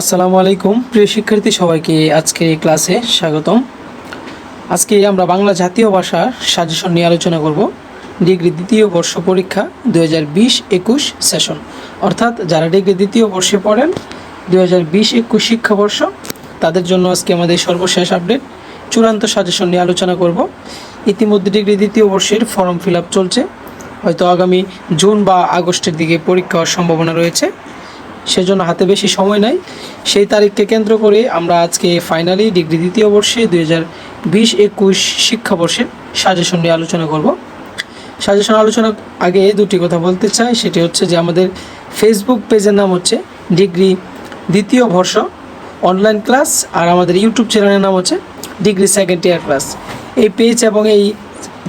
আসসালামু আলাইকুম। প্রিয় শিক্ষার্থী, সবাইকে আজকে ক্লাসে স্বাগতম। আজকে আমরা বাংলা জাতীয় ভাষার সাজেশন নিয়ে আলোচনা করব। ডিগ্রি দ্বিতীয় বর্ষ পরীক্ষা দু হাজার বিশ একুশ সেশন। অর্থাৎ যারা ডিগ্রি দ্বিতীয় বর্ষে পড়েন দু হাজার বিশ একুশ শিক্ষাবর্ষ, তাদের জন্য আজকে আমাদের সর্বশেষ আপডেট, চূড়ান্ত সাজেশন নিয়ে আলোচনা করব। ইতিমধ্যে ডিগ্রি দ্বিতীয় বর্ষের ফর্ম ফিল চলছে। হয়তো আগামী জুন বা আগস্টের দিকে পরীক্ষা হওয়ার সম্ভাবনা রয়েছে। সেজন্য হাতে বেশি সময় নাই। সেই তারিখকে কেন্দ্র করে আমরা আজকে ফাইনালি ডিগ্রি দ্বিতীয় বর্ষে দুই হাজার বিশ একুশ শিক্ষাবর্ষের সাজেশন নিয়ে আলোচনা করব। সাজেশন আলোচনা আগে দুটি কথা বলতে চাই, সেটি হচ্ছে যে আমাদের ফেসবুক পেজের নাম হচ্ছে ডিগ্রি দ্বিতীয় বর্ষ অনলাইন ক্লাস আর আমাদের ইউটিউব চ্যানেলের নাম হচ্ছে ডিগ্রি সেকেন্ড ইয়ার ক্লাস এই পেজ এবং এই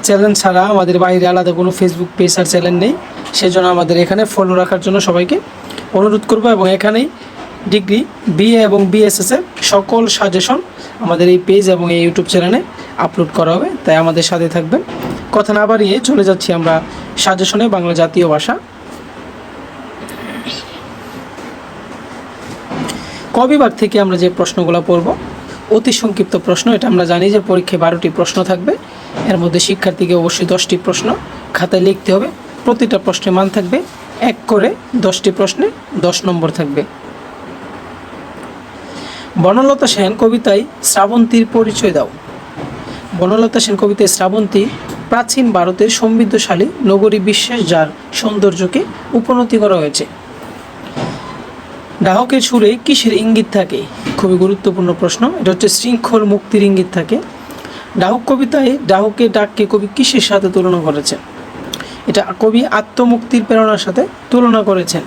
চ্যানেল ছাড়া আমাদের বাইরে আলাদা কোনো ফেসবুক পেজ আর চ্যানেল নেই। সেজন্য আমাদের এখানে ফলো রাখার জন্য সবাইকে অনুরোধ করব এবং এখানেই ডিগ্রি, বিএ এবং বিএসএস এর সকল সাজেশন আমাদের এই পেজ এবং এই ইউটিউব চ্যানেলে আপলোড করা হবে। তাই আমাদের সাথে থাকবেন। কথা না বাড়িয়ে চলে যাচ্ছি আমরা সাজেশনে বাংলা জাতীয় ভাষা। ক বিভাগ থেকে আমরা যে প্রশ্নগুলো পড়ব, অতি সংক্ষিপ্ত প্রশ্ন, এটা আমরা জানি যে পরীক্ষায় বারোটি প্রশ্ন থাকবে। এর মধ্যে শিক্ষার্থীকে অবশ্যই দশটি প্রশ্ন খাতায় লিখতে হবে। প্রতিটা প্রশ্নে মান থাকবে এক করে দশটি প্রশ্নে দশ নম্বর থাকবে। বনলতা সেন কবিতায় শ্রাবন্তীর পরিচয় দাও। বনলতা সেন কবিতায় শ্রাবন্তী প্রাচীন ভারতের সমৃদ্ধশালী নগরী বিশ্বের যার সৌন্দর্যকে উপনতি করা হয়েছে। ডাহকের সুরে কিসের ইঙ্গিত থাকে? খুবই গুরুত্বপূর্ণ প্রশ্ন। এটা হচ্ছে শৃঙ্খল মুক্তির ইঙ্গিত থাকে। ডাহক কবিতায় ডাহকের ডাককে কবি কিসের সাথে তুলনা করেছেন? এটা কবি আত্মমুক্তির প্রেরণার সাথে তুলনা করেছেন।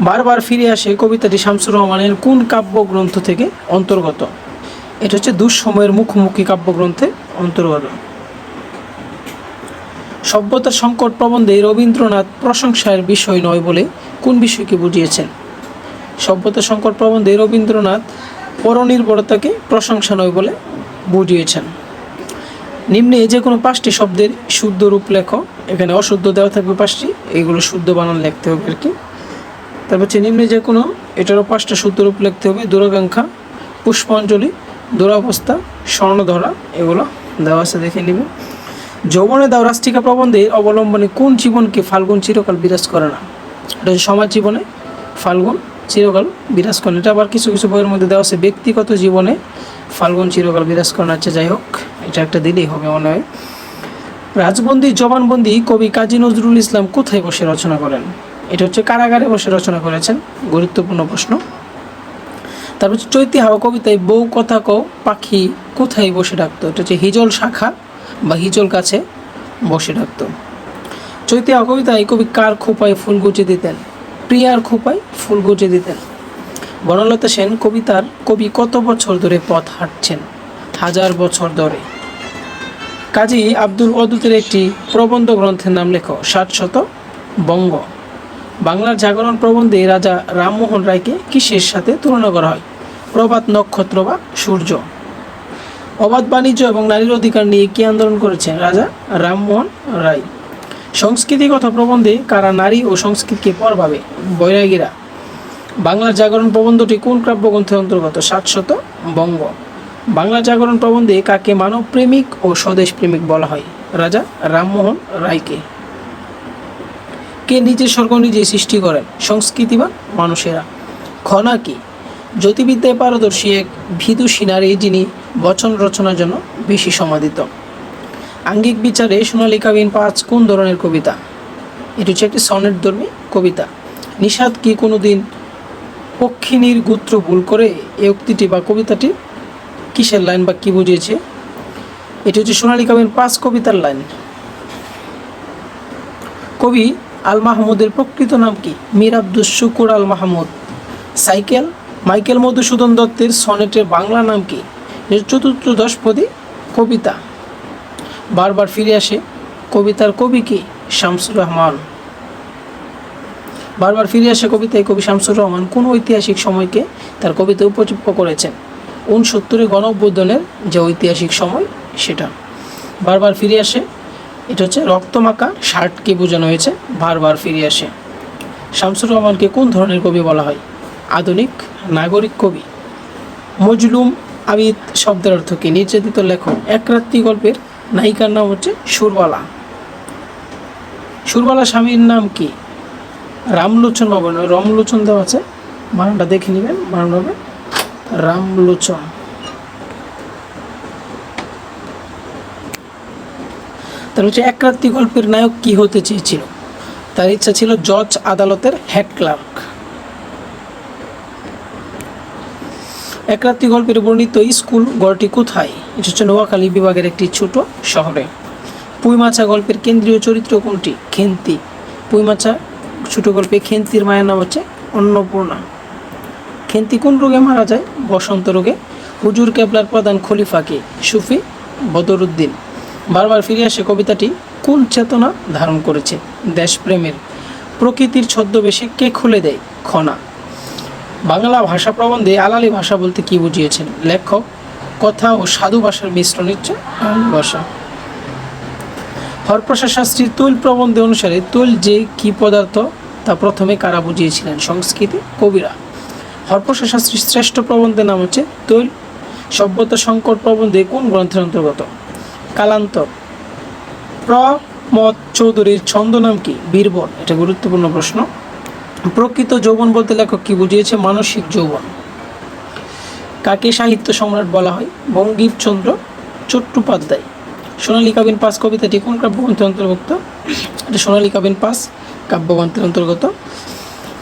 বারবার ফিরে আসে কবিতাটি শামসুর রহমানের কোন কাব্যগ্রন্থ থেকে অন্তর্গত? এটা হচ্ছে দুঃসময়ের মুখোমুখি কাব্যগ্রন্থে অন্তর্গত। সভ্যতার সংকট প্রবন্ধে রবীন্দ্রনাথ প্রশংসার বিষয় নয় বলে কোন বিষয়কে বুঝিয়েছেন? সভ্যতা সংকট প্রবন্ধে রবীন্দ্রনাথ পরনির্ভরতাকে প্রশংসা নয় বলে বুঝিয়েছেন। নিম্নে যে কোনো পাঁচটি শব্দের শুদ্ধ রূপ লেখো। এখানে অশুদ্ধ দেওয়া থাকবে পাঁচটি এইগুলো শুদ্ধ বানান লিখতে হবে আর কি। তারপর হচ্ছে নিম্নে যে কোনো, এটারও পাঁচটা শুদ্ধ রূপ লিখতে হবে। দূরাকাঙ্ক্ষা, পুষ্পাঞ্জলি, দুরাবস্থা, স্বর্ণধরা, এগুলো দেওয়া আছে, দেখে নিবে। যৌবনে দাও রাষ্ট্রিকা প্রবন্ধের অবলম্বনে কোন জীবনকে ফাল্গুন চিরকাল বিরাজ করে না? এটা সমাজ জীবনে ফাল্গুন চিরকাল বিরাজ করে না। এটা আবার কিছু কিছু বইয়ের মধ্যে দেওয়া আছে, ব্যক্তিগত জীবনে ফাল্গুন চিরকাল বিরাজ করে না আচ্ছা যাই হোক, এটা একটা দিলেই হবে মনে হয়। রাজবন্দি, জবানবন্দি কবি কাজী নজরুল ইসলাম কোথায় বসে রচনা করেন? এটা হচ্ছে কারাগারে বসে রচনা করেছেন, গুরুত্বপূর্ণ প্রশ্ন। তারপর হচ্ছে চৈতি হাওয়া কবিতায়, বউ কথা কও, পাখি কোথায় বসে ডাকতো? এটা হচ্ছে হিজল শাখা বা হিজল কাছে বসে ডাকতো। চৈতি হাওয়া কবিতায় কবি কার খোপায় ফুল গুজে দিতেন? প্রিয়ার খোপায় ফুল গুজে দিতেন। বনলতা সেন কবিতার কবি কত বছর ধরে পথ হাঁটছেন? হাজার বছর ধরে। কাজী আব্দুল ওদুদের একটি প্রবন্ধ গ্রন্থের নাম লেখো ষাটশত বঙ্গ। বাংলার জাগরণ প্রবন্ধে রাজা রামমোহন রায়কে কিসের সাথে তুলনা করা হয়? প্রভাত নক্ষত্র বা সূর্য। অবাধ বাণিজ্য এবং নারীর অধিকার নিয়ে কি আন্দোলন করেছেন রাজা রামমোহন রায়? সংস্কৃতিগত প্রবন্ধে কারা নারী ও সংস্কৃতিকে পরভাবে বৈরাগীরা? বাংলা জাগরণ প্রবন্ধটি কোন কাব্যগ্রন্থের অন্তর্গত? সাতশত বঙ্গ। বাংলা জাগরণ প্রবন্ধে কাকে মানব প্রেমিক ও স্বদেশ প্রেমিক বলা হয়? রাজা রামমোহন রায়কে। কে নিজের স্বর্গ নিজে সৃষ্টি করেন? সংস্কৃতি বা মানুষেরা খনা কি? জ্যোতিবিদ্যায় পারদর্শী এক ভিদুষী নারী যিনি বচন রচনার জন্য বেশি সমাদিত। আঙ্গিক বিচারে সোনালী কাবিন পাঁচ কোন ধরনের কবিতা? এটি হচ্ছে একটি সনেট ধর্মী কবিতা। নিষাদ কি কোনো দিন পক্ষিণীর গুত্র ভুল করে? এই উক্তিটি বা কবিতাটি কিসের লাইন বা কি বুঝিয়েছে? এটি হচ্ছে সোনালী কাবিন পাঁচ কবিতার লাইন। কবি আল মাহমুদের প্রকৃত নাম কি? মীর আব্দুস শুকুর আল মাহমুদ। সাইকেল, মাইকেল মধুসূদন দত্তের সনেটের বাংলা নাম কি? চতুর্থ দশপদী কবিতা। বারবার ফিরে আসে, কবিতার কবি কি? শামসুর রহমান। বারবার ফিরে আসে কবিতায় কবি শামসুর রহমান, কোন ঐতিহাসিক সময়কে তার কবিতা উপযুক্ত করেছেন? উনসত্তরের গণ যে ঐতিহাসিক সময় সেটা। বারবার ফিরে আসে, এটা হচ্ছে রক্তমাখা শার্টকে বোঝানো হয়েছে, বারবার ফিরে আসে। শামসুর রহমানকে কোন ধরনের কবি বলা হয়? আধুনিক, নাগরিক কবি। মজলুম আবিদ শব্দের অর্থ কি? নির্যাতিত লেখক এক রাত্রি গল্পের নায়িকার নাম হচ্ছে সুরবালা। সুরবালা স্বামীর নাম কি? রামলোচন বাবু নয়, রমলোচন দেওয়া আছে। বানানটা দেখে নেবেন, বানান হবে রামলোচন। তার হচ্ছে এক রাত্রি গল্পের নায়ক কি হতে চেয়েছিল? তার ইচ্ছা ছিল জজ আদালতের হেড ক্লার্ক। এক রাত্রি গল্পের বর্ণিত স্কুল গড়টি কোথায়? এটা হচ্ছে নোয়াখালী বিভাগের একটি ছোট শহরে। পুইমাছা গল্পের কেন্দ্রীয় চরিত্র কোনটি? খেন্তি। পুইমাছা ছোট গল্পে খেন্তির মায়ের নাম হচ্ছে অন্নপূর্ণা। খেন্তি কোন রোগে মারা যায়? বসন্ত রোগে। হুজুর কেবলার প্রধান খলিফাকে সুফি বদরুদ্দিন। বারবার ফিরে আসে কবিতাটি, কোন চেতনা ধারণ করেছে দেশপ্রেমের? প্রকৃতির ছদ্মবেশে কে খুলে দেয়? খনা। বাংলা ভাষা প্রবন্ধে আলালি ভাষা বলতে কি বুঝিয়েছেন? লেখক, কথা ও সাধু ভাষার মিশ্রণ হচ্ছে আলালি ভাষা। হরপ্রসাদ শাস্ত্রীর তুল প্রবন্ধে অনুসারে তুল যে কি পদার্থ, তা প্রথমে কারা বুঝিয়েছিলেন? সংস্কৃতি, কবিরা। হরপ্রসাদ শাস্ত্রীর শ্রেষ্ঠ প্রবন্ধের নাম হচ্ছে তৈল। সভ্যতা সংকট প্রবন্ধে কোন গ্রন্থের অন্তর্গত? কালান্তর। প্রমদ চৌধুরীর ছন্দ নাম কি? বীরবল এটা গুরুত্বপূর্ণ প্রশ্ন। প্রকৃত যৌবন বলতে লেখক কি বুঝিয়েছে? মানসিক যৌবন। কাকে সাহিত্য সম্রাট বলা হয়? বঙ্গীপচন্দ্র চট্টোপাধ্যায়। সোনালী কাবিন পাস কবিতাটি কোন কাব্যগ্রন্থের অন্তর্ভুক্ত? এটা সোনালী কাবিন পাস কাব্যগ্রন্থের অন্তর্গত।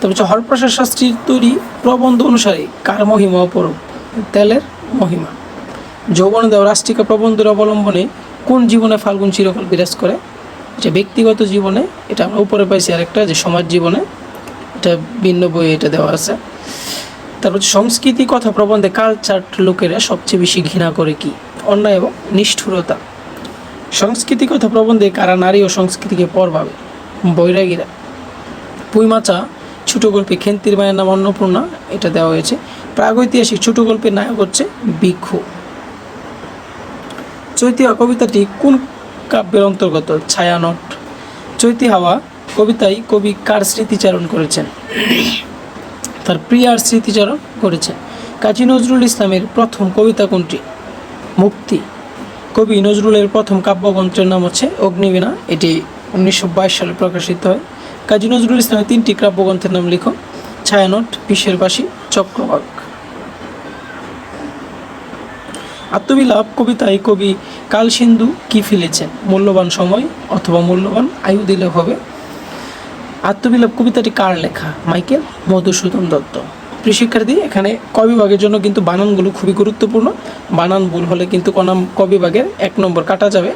তবে হরপ্রসাদ শাস্ত্রীর তৈরি প্রবন্ধ অনুসারে কার মহিমা অপরূপ? তেলের মহিমা। যৌবন দেওয়া রাষ্ট্রিকা প্রবন্ধের অবলম্বনে কোন জীবনে ফাল্গুন চিরকাল বিরাজ করে? যে ব্যক্তিগত জীবনে, এটা আমরা উপরে পাইছি আরেকটা, যে সমাজ জীবনে। এটা ভিন্ন বই এটা দেওয়া আছে। তারপর সংস্কৃতি, কথা প্রবন্ধে কালচার লোকেরা সবচেয়ে বেশি ঘৃণা করে কি? অন্যায় এবং নিষ্ঠুরতা। সংস্কৃতি, কথা প্রবন্ধে কারা নারী ও সংস্কৃতিকে পর পাবে বৈরাগীরা। পুইমাচা ছোট গল্পে খেন্তির মায়ের নাম অন্নপূর্ণা, এটা দেওয়া হয়েছে। প্রাগৈতিহাসিক ছোট গল্পের নায়ক হচ্ছে ভিক্ষু। চৈতিয়া কবিতাটি কোন কাব্যের অন্তর্গত? ছায়ানট। চৈতি হাওয়া কবিতায় কবি কার স্মৃতিচারণ করেছেন? তার প্রিয়ার স্মৃতিচারণ করেছেন। কাজী নজরুল ইসলামের প্রথম কবিতা কোনটি? মুক্তি। কবি নজরুলের প্রথম কাব্যগ্রন্থের নাম হচ্ছে অগ্নিবীণা। এটি উনিশশো বাইশ সালে প্রকাশিত হয়। কাজী নজরুল ইসলামের তিনটি কাব্যগ্রন্থের নাম লিখো ছায়ানট পিসের বাসী, চক্রবাক। আত্মবিলাপ কবিতায় কবি কালসিন্ধু কি ফেলেছেন? মূল্যবান সময় অথবা মূল্যবান আয়ু দিলে হবে। আত্মবিলাপ কবিতাটি কার লেখা? মাইকেল মধুসূদন দত্ত। প্রিয় শিক্ষার্থী, এখানে কবিভাগের জন্য কিন্তু বানানগুলো খুবই গুরুত্বপূর্ণ। বানান ভুল হলে কিন্তু কনাম কবিভাগের এক নম্বর কাটা যাবে।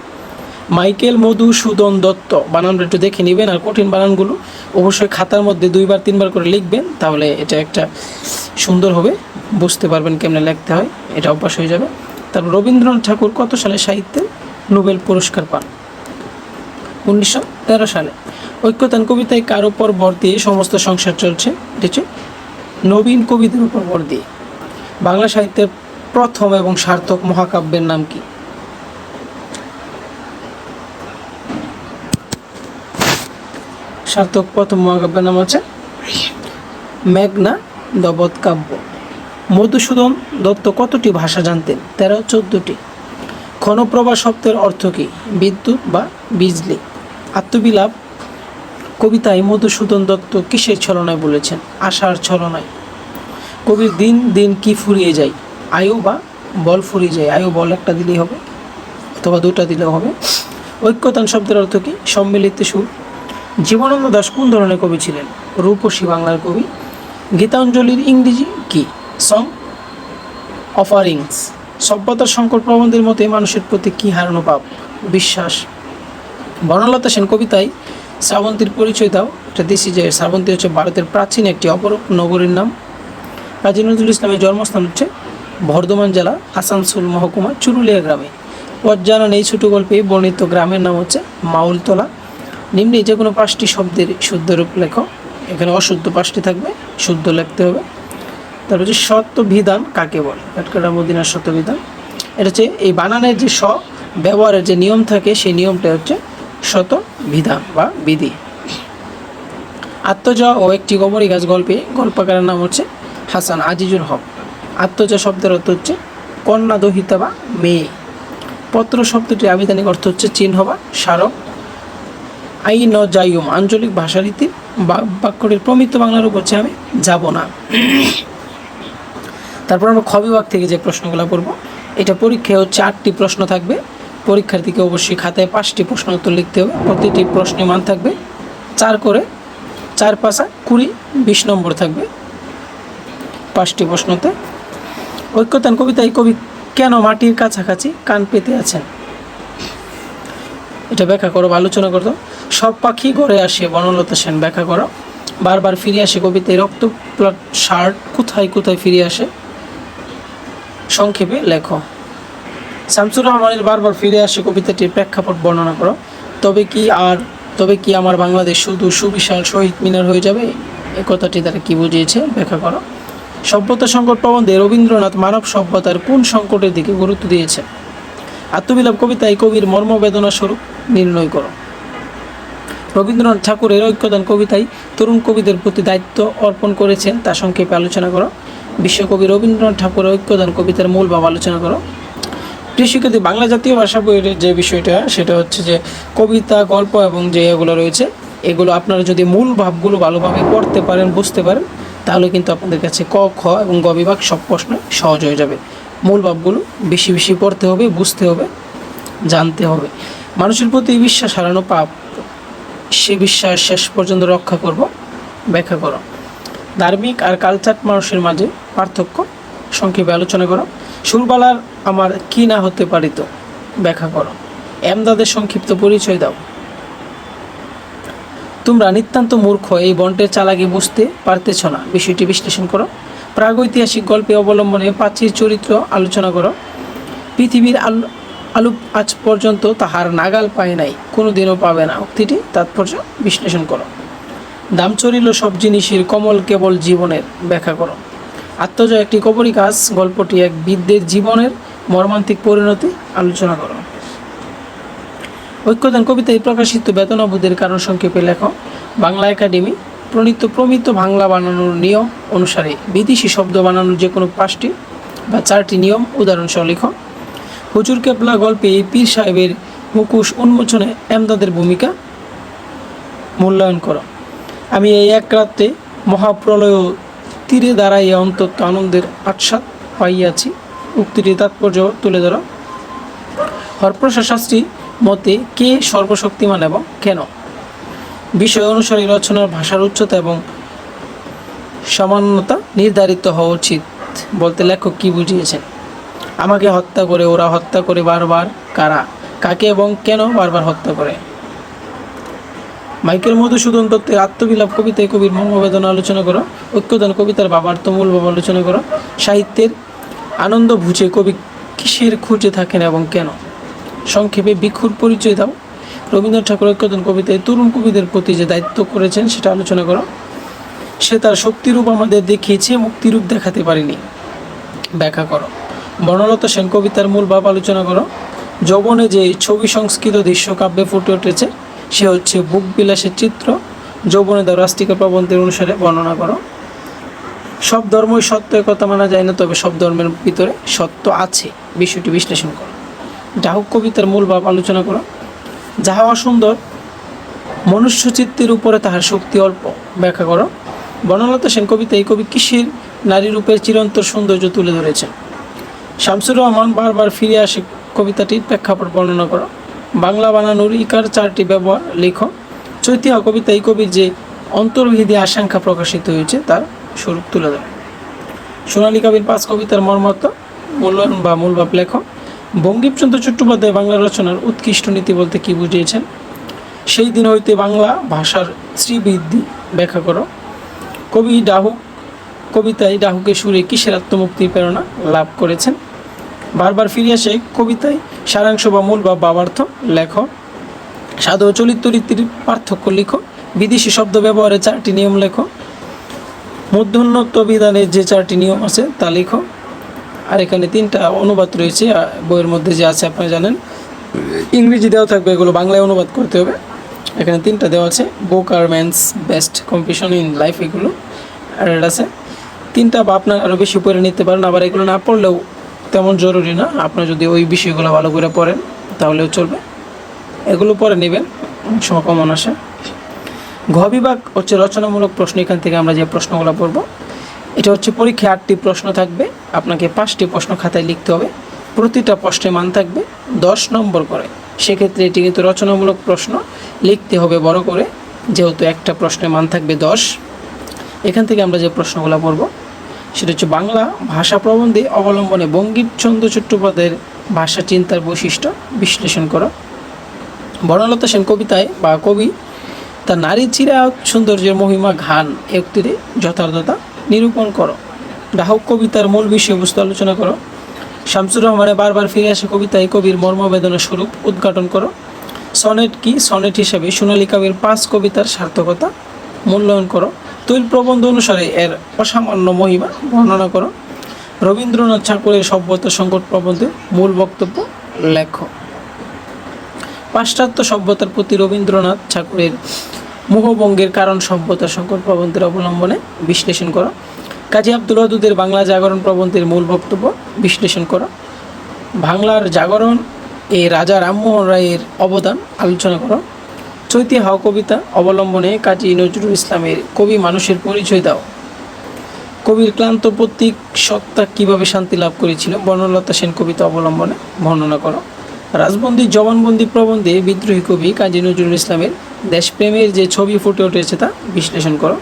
মাইকেল মধুসূদন দত্ত, বানানটা একটু দেখে নেবেন আর কঠিন বানানগুলো। অবশ্যই খাতার মধ্যে দুইবার, তিনবার করে লিখবেন, তাহলে এটা একটা সুন্দর হবে। বুঝতে পারবেন কেমনে লিখতে হয়, এটা অভ্যাস হয়ে যাবে। তারপর রবীন্দ্রনাথ ঠাকুর কত সালে সাহিত্যে নোবেল পুরস্কার পান? উনিশশো তেরো সালে। ঐক্যতান কবিতায় কার উপর ভর দিয়ে সমস্ত সংসার চলছে? হচ্ছে নবীন কবিদের উপর ভর দিয়ে। বাংলা সাহিত্যের প্রথম এবং সার্থক মহাকাব্যের নাম কি? সার্থক প্রথম মহাকাব্যের নাম হচ্ছে মেঘনা দবত কাব্য মধুসূদন দত্ত কতটি ভাষা জানতেন? তেরো, চোদ্দটি। ক্ষণপ্রভা শব্দের অর্থ কী? বিদ্যুৎ বা বিজলি। আত্মবিলাপ কবিতায় মধুসূদন দত্ত কিসের ছলনায় বলেছেন? আশার ছলনায়। কবির দিন দিন কি ফুরিয়ে যায়? আয়ু বা বল ফুরিয়ে যায়? আয়ু বল একটা দিলেই হবে, অথবা দুটা দিলেও হবে। ঐক্যতান শব্দের অর্থ কি? সম্মিলিত সুর। জীবনানন্দ দাস কোন ধরনের কবি ছিলেন? রূপসী বাংলার কবি। গীতাঞ্জলির ইংরেজি কি? Song offerings. সভ্যতার সংকট প্রবন্ধের মতে মানুষের প্রতি কী হারানো পাপ? বিশ্বাস। বনলতা সেন কবিতায় শ্রাবন্তীর পরিচয় দাও। এটা দেশি যে শ্রাবন্তী হচ্ছে ভারতের প্রাচীন একটি অপরূপ নগরীর নাম। কাজী নজরুল ইসলামের জন্মস্থান হচ্ছে বর্ধমান জেলা, আসানসোল মহকুমা চুরুলিয়া গ্রামে। পর্যায়ন এই ছোট গল্পে বর্ণিত গ্রামের নাম হচ্ছে মাউলতলা। নিম্নে যে কোনো পাঁচটি শব্দের শুদ্ধ রূপ লেখো। এখানে অশুদ্ধ পাঁচটি থাকবে, শুদ্ধ লিখতে হবে। তারপর হচ্ছে সত্যবিধান কাকে বলে? কাটকাটা, মদিনার সত্যবিধান এটা হচ্ছে এই বানানের যে স, ব্যবহারের যে নিয়ম থাকে, সেই নিয়মটা হচ্ছে শত বিধা বা বিধি। আত্মজা ও একটি গোবরী গাছ গল্পে গল্পকারের নাম হচ্ছে হাসান আজিজুল হক। আত্মজা শব্দের অর্থ হচ্ছে কন্যা দহিতা বা মেয়ে। পত্র শব্দটি আবিধানিক অর্থ হচ্ছে চিহ্ন বা স্মারক। আই ন যাইম আঞ্চলিক ভাষারীতি বাক্যটির প্রমিত বাংলার উপর হচ্ছে আমি যাব না। তারপর আমরা খ বিভাগ থেকে যে প্রশ্নগুলো করব, এটা পরীক্ষায় হচ্ছে আটটি প্রশ্ন থাকবে। পরীক্ষার্থীকে অবশ্যই খাতায় পাঁচটি প্রশ্ন উত্তর লিখতে হবে। প্রতিটি প্রশ্নে মান থাকবে চার করে, চার পাশা কুড়ি, বিশ নম্বর থাকবে পাঁচটি প্রশ্নতে। ঐক্যতান কবিতায় কবি কেন মাটির কাছাকাছি কান পেতে আছেন? এটা ব্যাখ্যা করো আলোচনা করো। সব পাখি ঘরে আসে, বনলতা সেন ব্যাখ্যা করো। বারবার ফিরে আসে কবিতায়, রক্ত প্লট শার্ট কোথায় কোথায় ফিরে আসে? সংক্ষেপে লেখো। শামসুর রহমানের বারবার ফিরে আসে কবিতাটির প্রেক্ষাপট বর্ণনা করো। তবে কি আর, তবে কি আমার বাংলাদেশ শুধু সুবিশাল শহীদ মিনার হয়ে যাবে? এ কথাটি তারা কি বুঝিয়েছে? ব্যাখ্যা করো। সভ্যতা সংকট প্রবন্ধে রবীন্দ্রনাথ মানব সভ্যতার কোন সংকটের দিকে গুরুত্ব দিয়েছে? আত্মবিলাপ কবিতায় কবির মর্মবেদনা স্বরূপ নির্ণয় করো। রবীন্দ্রনাথ ঠাকুরের ঐক্যদান কবিতায় তরুণ কবিদের প্রতি দায়িত্ব অর্পণ করেছেন, তা সংক্ষেপে আলোচনা করো। বিশ্বকবি রবীন্দ্রনাথ ঠাকুরের ঐক্যদান কবিতার মূল ভাব আলোচনা করো। প্রিয় বাংলা জাতীয় ভাষা বইয়ের যে বিষয়টা, সেটা হচ্ছে যে কবিতা, গল্প এবং যে এগুলো রয়েছে, এগুলো আপনারা যদি মূল ভাবগুলো ভালোভাবে পড়তে পারেন, বুঝতে পারেন, তাহলে কিন্তু আপনাদের কাছে ক, খ এবং গ বিভাগ সব প্রশ্ন সহজ হয়ে যাবে। মূল ভাবগুলো বেশি বেশি পড়তে হবে, বুঝতে হবে, জানতে হবে। মানুষের প্রতি বিশ্বাস হারানো পাপ, সে বিশ্বাস শেষ পর্যন্ত রক্ষা করব, ব্যাখ্যা করো। ধার্মিক আর কালচার মানুষের মাঝে পার্থক্য, সংক্ষেপে আলোচনা করো। সুরবালার আমার কি না হতে পারিত ব্যাখ্যা করো। এমদাদের সংক্ষিপ্ত পরিচয় দাও। তোমরা নিতান্ত মূর্খ, এই বন্টের চালাকি বুঝতে পারতেছ না। বিষয়টি বিশ্লেষণ করো। প্রাগৈতিহাসিক গল্পে অবলম্বনে পাঁচির চরিত্র আলোচনা করো। পৃথিবীর আলু আলু আজ পর্যন্ত তাহার নাগাল পায় নাই কোনো দিনও পাবে না। উক্তিটি তাৎপর্য বিশ্লেষণ করো। দাম চরিল সব জিনিসের কমল কেবল জীবনের। ব্যাখ্যা করো। আত্মজয় একটি কবরী কাজ গল্পটি এক বিদ্যের জীবনের মর্মান্তিক পরিণতি আলোচনা করো। ঐক্যদান কবিতায় প্রকাশিত বেতনাবোধের কারণ সংক্ষেপে লেখ, বাংলা একাডেমি প্রণীত প্রমিত বাংলা বানানোর নিয়ম অনুসারে বিদেশি শব্দ বানানোর যে কোনো পাঁচটি বা চারটি নিয়ম উদাহরণসহ লেখ। হুজুর কেবলা গল্পে পীর সাহেবের মুকুশ উন্মোচনে এমদাদের ভূমিকা মূল্যায়ন করো। আমি এই এক রাত্রে মহাপ্রলয় তীরে দাঁড়াইয়া অন্তত আনন্দের আচ্ছাদ পাইয়াছি। উক্তিটির তাৎপর্য তুলে ধরো। হরপ্রসাদ শাস্ত্রী মতে কে সর্বশক্তিমান এবং কেন? বিষয় অনুসারে রচনার ভাষার উচ্চতা এবং সামান্যতা নির্ধারিত হওয়া উচিত বলতে লেখক কি বুঝিয়েছেন? আমাকে হত্যা করে, ওরা হত্যা করে বারবার কারা? কাকে এবং কেন বারবার হত্যা করে? মাইকেল মধুসূদন দত্তের আত্মবিলাপ কবিতায় কবির মর্মবেদনা আলোচনা করো। ঐক্যদান কবিতার বাবার্থ মূলভাব আলোচনা করো। সাহিত্যের আনন্দ বুঝে কবি কিসের খুঁজে থাকেন এবং কেন? সংক্ষেপে ভিক্ষুর পরিচয় দাও। রবীন্দ্রনাথ ঠাকুর ঐক্যদান কবিতায় তরুণ কবিদের প্রতি যে দায়িত্ব করেছেন, সেটা আলোচনা করো। সে তার শক্তিরূপ আমাদের দেখিয়েছে মুক্তিরূপ দেখাতে পারেনি। ব্যাখ্যা করো। বনলতা সেন কবিতার মূল ভাব আলোচনা করো। যৌবনে যে ছবি সংস্কৃত দৃশ্য কাব্যে ফুটে উঠেছে, সে হচ্ছে বুক বিলাসের চিত্র। যৌবনে দেওয়া রাষ্ট্রিক প্রবন্ধের অনুসারে বর্ণনা করো। সব ধর্মই সত্য কথা মানা যায় না, তবে সব ধর্মের ভিতরে সত্য আছে। বিষয়টি বিশ্লেষণ করো। যা হোক কবিতার মূল ভাব আলোচনা করো। যাহা অসুন্দর মনুষ্য চিত্তের উপরে তাহার শক্তি অল্প। ব্যাখ্যা করো। বনলতা সেন কবিতা এই কবি কিসের নারী রূপের চিরন্তর সৌন্দর্য তুলে ধরেছেন। শামসুর রহমান বারবার ফিরে আসে কবিতাটির প্রেক্ষাপট বর্ণনা করো। বাংলা বানানোর ইকার চারটি ব্যবহার লেখো। চৈতিয়া কবিতা এই কবির যে অন্তর্ভেদী আশঙ্কা প্রকাশিত হয়েছে, তার স্বরূপ তুলে ধরে। সোনালী কবির পাঁচ কবিতার মর্মার্থ, মূল্যায়ন বা মূল মূলভাব লেখো। বঙ্কিমচন্দ্র চট্টোপাধ্যায় বাংলা রচনার উৎকৃষ্ট নীতি বলতে কি বুঝিয়েছেন? সেই দিন হইতে বাংলা ভাষার শ্রীবৃদ্ধি ব্যাখ্যা করো। কবি ডাহুক কবিতায় ডাহুকের সুরে কিসের আত্মমুক্তির প্রেরণা লাভ করেছেন? বারবার ফিরে আসে কবিতায় সারাংশ বা মূল বা বাবার্থ, লেখ। সাধু চলিত রীতির পার্থক্য লিখো। বিদেশি শব্দ ব্যবহারে চারটি নিয়ম লেখো। মধ্যোন্নত বিধানের যে চারটি নিয়ম আছে তা লিখো। আর এখানে তিনটা অনুবাদ রয়েছে বইয়ের মধ্যে যে আছে আপনারা জানেন। ইংরেজি দেওয়া থাকবে, এগুলো বাংলায় অনুবাদ করতে হবে। এখানে তিনটা দেওয়া আছে book R man's best competition in life এগুলো। আর এটা আছে, তিনটা বা আপনার আরও বেশি পড়ে নিতে পারেন, আবার এগুলো না পড়লেও তেমন জরুরি না। আপনার যদি ওই বিষয়গুলো ভালো করে পড়েন, তাহলেও চলবে। এগুলো পরে নেবেন, সময় কমন আসে। ঘ বিভাগ হচ্ছে রচনামূলক প্রশ্ন, এখান থেকে আমরা যে প্রশ্নগুলো পড়ব, এটা হচ্ছে পরীক্ষায় আটটি প্রশ্ন থাকবে, আপনাকে পাঁচটি প্রশ্ন খাতায় লিখতে হবে, প্রতিটা প্রশ্নে মান থাকবে দশ নম্বর করে। সেক্ষেত্রে এটি কিন্তু রচনামূলক প্রশ্ন, লিখতে হবে বড় করে, যেহেতু একটা প্রশ্নে মান থাকবে দশ। এখান থেকে আমরা যে প্রশ্নগুলো পড়ব, সেটা হচ্ছে বাংলা ভাষা প্রবন্ধে অবলম্বনে বঙ্কিমচন্দ্র চট্টোপাধ্যায়ের ভাষা চিন্তার বৈশিষ্ট্য বিশ্লেষণ করো। বর্ণলতা সেন কবিতায় বা কবি তার নারী চিরা সৌন্দর্যের মহিমা ঘান এ উক্তিতে যথার্থতা নিরূপণ করো। গ্রাহক কবিতার মূল বিষয়বস্তু আলোচনা করো। শামসুর রহমানের বারবার ফিরে আসে কবিতায় কবির মর্মবেদনা স্বরূপ উদ্ঘাটন করো। সনেট কি? সনেট হিসেবে সোনালী কাবির পাঁচ কবিতার সার্থকতা মূল্যায়ন করো। তৈল প্রবন্ধ অনুসারে এর অসামান্য মহিমা বর্ণনা করো। রবীন্দ্রনাথ ঠাকুরের সভ্যতা সংকট প্রবন্ধে মূল বক্তব্য লেখো। পাশ্চাত্য সভ্যতার প্রতি রবীন্দ্রনাথ ঠাকুরের মোহভঙ্গের কারণ সভ্যতা সংকট প্রবন্ধের অবলম্বনে বিশ্লেষণ করা। কাজী আব্দুল ওয়াদুদের বাংলা জাগরণ প্রবন্ধের মূল বক্তব্য বিশ্লেষণ করা। বাংলার জাগরণ এ রাজা রামমোহন রায়ের অবদান আলোচনা করা। চৈতি হাও কবিতা অবলম্বনে কাজী নজরুল ইসলামের কবি মানুষের পরিচয় দাও। কবির ক্লান্ত প্রতীক সত্তা কীভাবে শান্তি লাভ করেছিল বর্ণলতা সেন কবিতা অবলম্বনে বর্ণনা করো। রাজবন্দি, জবানবন্দি প্রবন্ধে বিদ্রোহী কবি কাজী নজরুল ইসলামের দেশপ্রেমের যে ছবি ফুটে উঠেছে তা বিশ্লেষণ করো।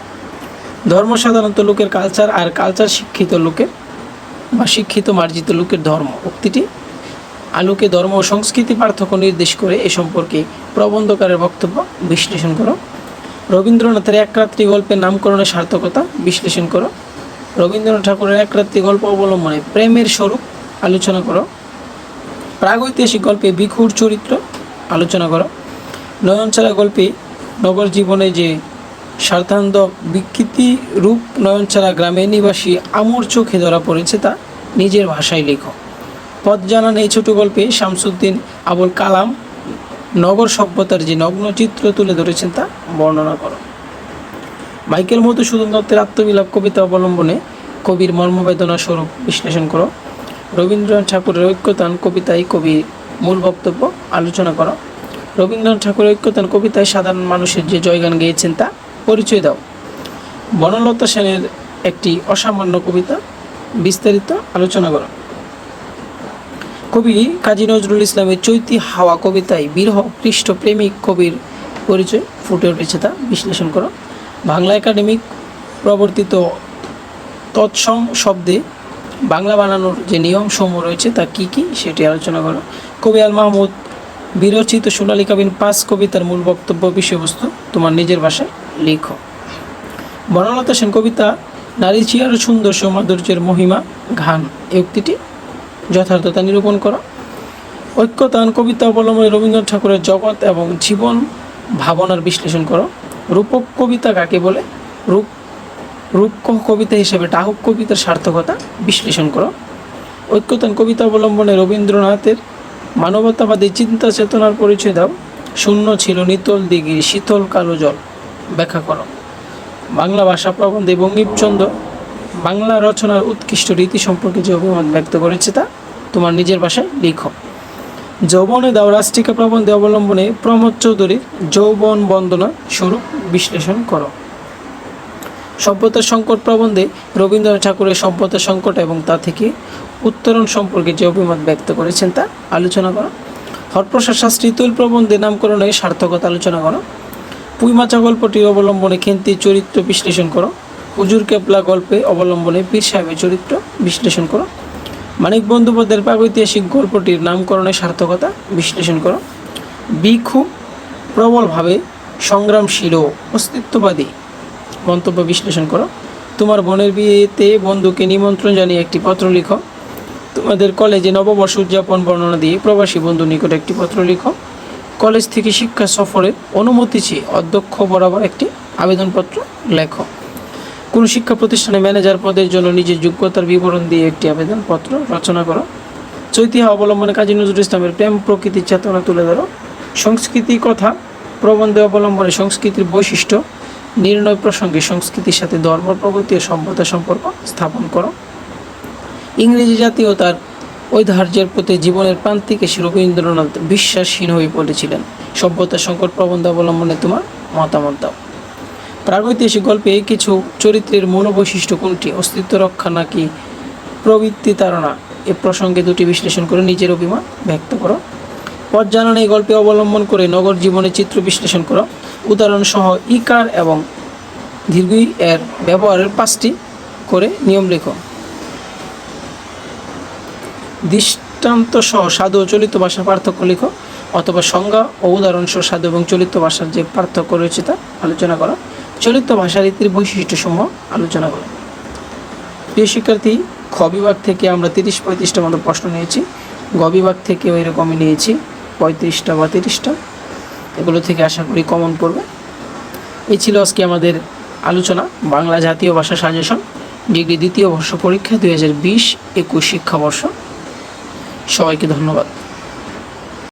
ধর্ম সাধারণত লোকের কালচার আর কালচার শিক্ষিত লোকের বা শিক্ষিত মার্জিত লোকের ধর্ম। উক্তিটি, আলোকে ধর্ম ও সংস্কৃতি পার্থক্য নির্দেশ করে এ সম্পর্কে প্রবন্ধকারের বক্তব্য বিশ্লেষণ করো। রবীন্দ্রনাথের এক রাত্রি গল্পের নামকরণের সার্থকতা বিশ্লেষণ করো। রবীন্দ্রনাথ ঠাকুরের এক রাত্রি গল্প অবলম্বনে প্রেমের স্বরূপ আলোচনা করো। প্রাগৈতিহাসিক গল্পে ভিক্ষুর চরিত্র, আলোচনা করো। নয়নছাড়া গল্পে নগর জীবনে যে স্বার্থান্ত বিকৃতি রূপ নয়নছাড়া গ্রামে নিবাসী আমর চোখে ধরা পড়েছে তা নিজের ভাষায় লেখো। পথ জানান এই ছোট গল্পে শামসুদ্দিন আবুল কালাম, নগর সভ্যতার যে নগ্ন চিত্র তুলে ধরেছেন তা বর্ণনা করো। মাইকেল মধুসূদন দত্তের আত্মবিলাপ কবিতা অবলম্বনে কবির মর্মবেদনা স্বরূপ বিশ্লেষণ করো। রবীন্দ্রনাথ ঠাকুরের ঐক্যতান কবিতায় কবির মূল বক্তব্য আলোচনা করো। রবীন্দ্রনাথ ঠাকুরের ঐক্যতান কবিতায় সাধারণ মানুষের যে জয়গান গেয়েছেন তা পরিচয় দাও। বনলতা সেনের একটি অসামান্য কবিতা বিস্তারিত আলোচনা করো। কবি কাজী নজরুল ইসলামের চৈতি হাওয়া কবিতায় বিরহ পৃষ্ঠ প্রেমিক কবির পরিচয় ফুটে উঠেছে তা বিশ্লেষণ করো। বাংলা একাডেমিক প্রবর্তিত তৎসম শব্দে বাংলা বানানোর যে নিয়ম সমূহ রয়েছে, তা কী কী সেটি আলোচনা করো। কবি আল মাহমুদ, বিরচিত সোনালী কাবিন পাঁচ কবিতার মূল বক্তব্য বিষয়বস্তু তোমার নিজের ভাষায় লিখো। বনলতা সেন কবিতা, নারী চিয়ার সুন্দর সৌমাধুর্যের মহিমা ঘান উক্তিটি যথার্থতা নিরূপণ করো। ঐক্যতান কবিতা অবলম্বনে রবীন্দ্রনাথ ঠাকুরের জগৎ এবং জীবন ভাবনার বিশ্লেষণ করো। রূপক কবিতা কাকে বলে? রূপ রূপ কবিতা হিসেবে ডাহুক কবিতার সার্থকতা বিশ্লেষণ করো। ঐক্যতান কবিতা অবলম্বনে রবীন্দ্রনাথের মানবতাবাদী চিন্তা চেতনার পরিচয় দাও। শূন্য ছিল নিতল দিঘির শীতল কালো জল। ব্যাখ্যা করো। বাংলা ভাষা প্রবন্ধে বঙ্গীপচন্দ্র বাংলা রচনার উৎকৃষ্ট রীতি সম্পর্কে যে অভিমত ব্যক্ত করেছে তা তোমার নিজের ভাষায় লিখো। যৌবনে দাও রাষ্ট্রিকা প্রবন্ধে অবলম্বনে প্রমোদ চৌধুরীর যৌবন বন্দনা স্বরূপ বিশ্লেষণ করো। সভ্যতার সংকট প্রবন্ধে রবীন্দ্রনাথ ঠাকুরের সভ্যতার সংকট এবং তা থেকে উত্তরণ সম্পর্কে যে অভিমত ব্যক্ত করেছেন তা আলোচনা করো। হরপ্রসাদ শাস্ত্রী তৈল প্রবন্ধে নামকরণের সার্থকতা আলোচনা করো। পুইমাচা গল্পটির অবলম্বনে খেন্তি চরিত্র বিশ্লেষণ করো। হুজুর কেপলা গল্পে অবলম্বনে পীর সাহেবের চরিত্র বিশ্লেষণ করো। মানিক বন্দ্যোপাধ্যায়ের প্রাগৈতিহাসিক গল্পটির নামকরণের সার্থকতা বিশ্লেষণ করো। বিক্ষু প্রবলভাবে সংগ্রামশীল ও অস্তিত্ববাদী। মন্তব্য বিশ্লেষণ করো। তোমার বোনের বিয়েতে বন্ধুকে নিমন্ত্রণ জানিয়ে একটি পত্র লিখো। তোমাদের কলেজে নববর্ষ উদযাপন বর্ণনা দিয়ে প্রবাসী বন্ধু নিকট একটি পত্র লিখো। কলেজ থেকে শিক্ষা সফরের অনুমতি চেয়ে অধ্যক্ষ বরাবর একটি আবেদনপত্র লেখো। কোনো শিক্ষা প্রতিষ্ঠানে ম্যানেজার পদের জন্য নিজের যোগ্যতার বিবরণ দিয়ে একটি আবেদনপত্র রচনা করো। চৈতিহা অবলম্বনে কাজী নজরুল ইসলামের প্রেম প্রকৃতির চেতনা তুলে ধরো। সংস্কৃতি কথা প্রবন্ধে অবলম্বনে সংস্কৃতির বৈশিষ্ট্য নির্ণয় প্রসঙ্গে সংস্কৃতির সাথে ধর্ম, প্রগতি ও সভ্যতা সম্পর্ক স্থাপন করো। ইংরেজি জাতীয়তার ঐতিহ্যের প্রতি জীবনের প্রান্তিকে রবীন্দ্রনাথ বিশ্বাসহীন হয়ে পড়েছিলেন। সভ্যতা সংকট প্রবন্ধ অবলম্বনে তোমার মতামত দাও। প্রাগৈতিহাসিক গল্পে এই কিছু চরিত্রের মূল বৈশিষ্ট্য কোনটি? অস্তিত্ব রক্ষা নাকি প্রবৃত্তি তারা এ প্রসঙ্গে দুটি বিশ্লেষণ করে নিজের অভিমান ব্যক্ত করো। জানানো এই গল্পে অবলম্বন করে নগর জীবনের চিত্র বিশ্লেষণ করো। উদাহরণ সহ ইকার এবং দীর্ঘই এর ব্যবহারের পাঁচটি করে নিয়ম লেখ। দৃষ্টান্ত সহ সাধু ও চলিত ভাষার পার্থক্য লেখো, অথবা সংজ্ঞা ও উদাহরণ সহ সাধু এবং চলিত ভাষার যে পার্থক্য রয়েছে তা আলোচনা করা। চলিত ভাষা রীতির বৈশিষ্ট্যসমূহ আলোচনা করা। প্রিয় শিক্ষার্থী, খ বিভাগ থেকে আমরা তিরিশ পঁয়ত্রিশটা মতো প্রশ্ন নিয়েছি। গ বিভাগ থেকেও এরকমই নিয়েছি, পঁয়ত্রিশটা বা তিরিশটা। এগুলো থেকে আশা করি কমন পড়বে। এই ছিল আজকে আমাদের আলোচনা, বাংলা জাতীয় ভাষা সাজেশন ডিগ্রি দ্বিতীয় বর্ষ পরীক্ষা দুই হাজার বিশ একুশ শিক্ষাবর্ষ। সবাইকে ধন্যবাদ।